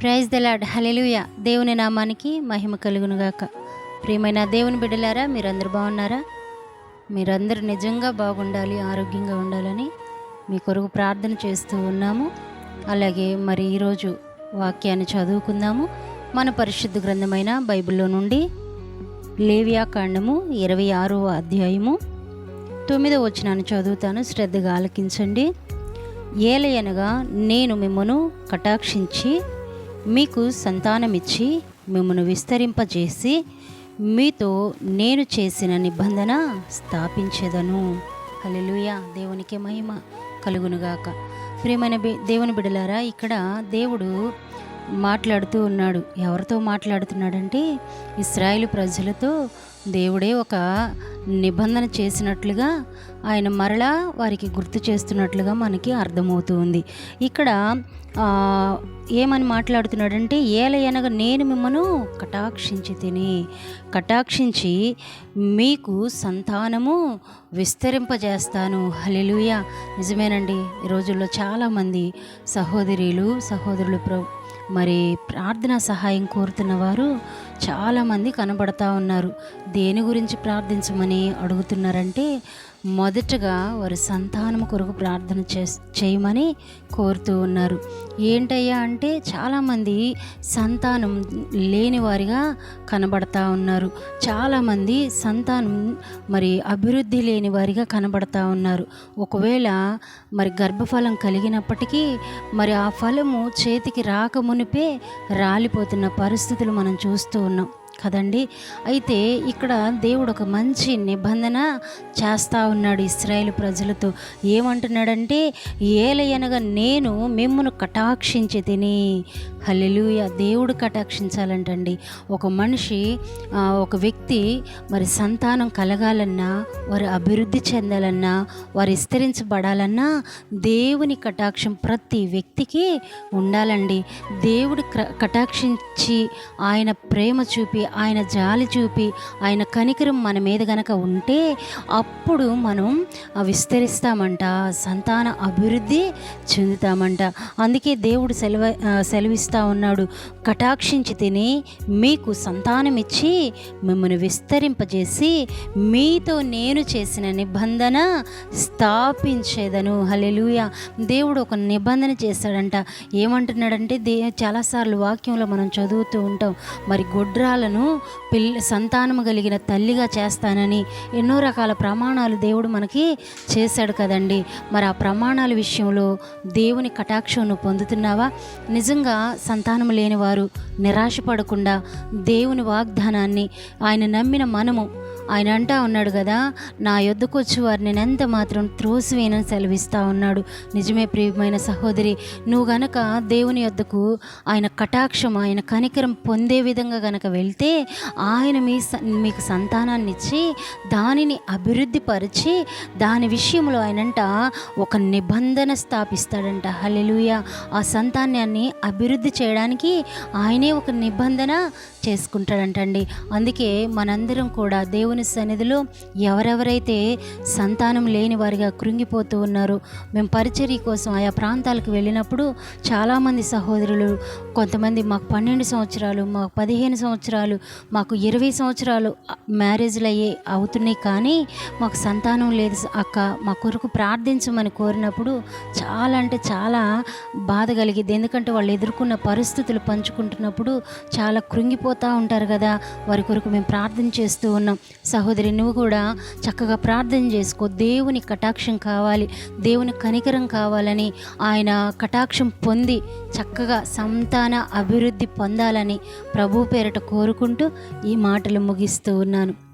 Praise the lord hallelujah దేవుని నామానికి మహిమ కలుగునుగాక. ప్రియమైన దేవుని బిడ్డలారా మీరందరూ బాగున్నారా? మీరందరూ నిజంగా బాగుండాలి ఆరోగ్యంగా ఉండాలని మీ కొరకు ప్రార్థన చేస్తూ ఉన్నాము. అలాగే మరి ఈరోజు వాక్యాన్ని చదువుకుందాము. మన పరిశుద్ధ గ్రంథమైన బైబిల్లో నుండి లేవ్యాకాండము ఇరవై ఆరవ అధ్యాయము తొమ్మిదో వచనాన్ని చదువుతాను. శ్రద్ధగా ఆలకించండి. ఏలయనగా నేను మిమ్మను కటాక్షించి మీకు సంతానమిచ్చి మిమ్మను విస్తరింపజేసి మీతో నేను చేసిన నిబంధన స్థాపించేదను. హల్లెలూయా. దేవునికి మహిమ కలుగునుగాక. ప్రియమైన బి- దేవుని బిడలారా ఇక్కడ దేవుడు మాట్లాడుతూ ఉన్నాడు. ఎవరితో మాట్లాడుతున్నాడంటే ఇస్రాయేల్ ప్రజలతో దేవుడే ఒక నిబంధన చేసినట్లుగా ఆయన మరలా వారికి గుర్తు చేస్తున్నట్లుగా మనకి అర్థమవుతూ ఉంది. ఇక్కడ ఏమని మాట్లాడుతున్నాడంటే ఏలయనగా నేను మిమ్మను కటాక్షించి తిని కటాక్షించి మీకు సంతానము విస్తరింపజేస్తాను. హలెలుయ నిజమేనండి ఈ రోజుల్లో చాలామంది సహోదరులు సహోదరులు ప్ర మరి ప్రార్థన సహాయం కోరుతున్న వారు చాలామంది కనబడతా ఉన్నారు. దేని గురించి ప్రార్థించమని అడుగుతున్నారంటే మొదటగా వారి సంతానం కొరకు ప్రార్థన చే చేయమని కోరుతూ ఉన్నారు. ఏంటయ్యా అంటే చాలామంది సంతానం లేనివారిగా కనబడతా ఉన్నారు. చాలామంది సంతానం మరి అభివృద్ధి లేని వారిగా కనబడతా ఉన్నారు. ఒకవేళ మరి గర్భఫలం కలిగినప్పటికీ మరి ఆ ఫలము చేతికి రాకమునిపే రాలిపోతున్న పరిస్థితులు మనం చూస్తూ ఉన్నాం. కదండి. అయితే ఇక్కడ దేవుడు ఒక మంచి నిబంధన చేస్తూ ఉన్నాడు ఇస్రాయేల్ ప్రజలతో. ఏమంటున్నాడంటే ఏలయనగా నేను మిమ్మును కటాక్షించి తిని. హల్లెలూయ. దేవుడు కటాక్షించాలంటండి. ఒక మనిషి ఒక వ్యక్తి మరి సంతానం కలగాలన్నా వారు అభివృద్ధి చెందాలన్నా వారు విస్తరించబడాలన్నా దేవుని కటాక్షం ప్రతి వ్యక్తికి ఉండాలండి. దేవుడు క్ర- కటాక్షించి ఆయన ప్రేమ చూపి ఆయన జాలి చూపి ఆయన కనికరం మన మీద గనక ఉంటే అప్పుడు మనం విస్తరిస్తామంట సంతాన అభివృద్ధి చెందుతామంట. అందుకే దేవుడు సెలవ సెలవిస్తూ ఉన్నాడు కటాక్షించి తిని మీకు సంతానం ఇచ్చి మిమ్మల్ని విస్తరింపజేసి మీతో నేను చేసిన నిబంధన స్థాపించేదను. హలెలుయ దేవుడు ఒక నిబంధన చేశాడంట ఏమంటున్నాడంటే దే చాలాసార్లు వాక్యంలో మనం చదువుతూ ఉంటాం మరి గొడ్రాలను పిల్ల సంతానము కలిగిన తల్లిగా చేస్తానని ఎన్నో రకాల ప్రమాణాలు దేవుడు మనకి చేశాడు కదండి. మరి ఆ ప్రమాణాల విషయంలో దేవుని కటాక్షం నువ్వు పొందుతున్నావా? నిజంగా సంతానం లేని వారు నిరాశపడకుండా దేవుని వాగ్దానాన్ని ఆయన నమ్మిన మనము ఆయన అంటా ఉన్నాడు కదా నా యొద్దకు వచ్చి వారిని నేను ఎంత మాత్రం త్రోసివేనని సెలవిస్తా ఉన్నాడు. నిజమే ప్రియమైన సహోదరి నువ్వు గనక దేవుని యొద్దకు ఆయన కటాక్షం ఆయన కనికరం పొందే విధంగా గనక వెళ్తే ఆయన మీ మీకు సంతానాన్ని ఇచ్చి దానిని అభివృద్ధి పరిచి దాని విషయంలో ఆయనంట ఒక నిబంధన స్థాపిస్తాడంట. హలెలుయ ఆ సంతానాన్ని అభివృద్ధి చేయడానికి ఆయనే ఒక నిబంధన చేసుకుంటాడంటండి. అందుకే మనందరం కూడా దేవుని దేవుని సన్నిధిలో ఎవరెవరైతే సంతానం లేని వారిగా కృంగిపోతూ ఉన్నారో మేము పరిచర్య కోసం ఆయా ప్రాంతాలకు వెళ్ళినప్పుడు చాలామంది సహోదరులు కొంతమంది మాకు పన్నెండు సంవత్సరాలు మాకు పదిహేను సంవత్సరాలు మాకు ఇరవై సంవత్సరాలు మ్యారేజ్లు అయ్యే అవుతున్నాయి కానీ మాకు సంతానం లేదు అక్క. మా కొరకు ప్రార్థించమని కోరినప్పుడు చాలా అంటే చాలా బాధ కలిగింది. ఎందుకంటే వాళ్ళు ఎదుర్కొన్న పరిస్థితులు పంచుకుంటున్నప్పుడు చాలా కృంగిపోతూ ఉంటారు కదా. వారి కొరకు మేము ప్రార్థన చేస్తూ ఉన్నాం. సహోదరి నువ్వు కూడా చక్కగా ప్రార్థన చేసుకో. దేవుని కటాక్షం కావాలి. దేవుని కనికరం కావాలని ఆయన కటాక్షం పొంది చక్కగా సంతాన అభివృద్ధి పొందాలని ప్రభు పేరట కోరుకుంటూ ఈ మాటలు ముగిస్తూ ఉన్నాను.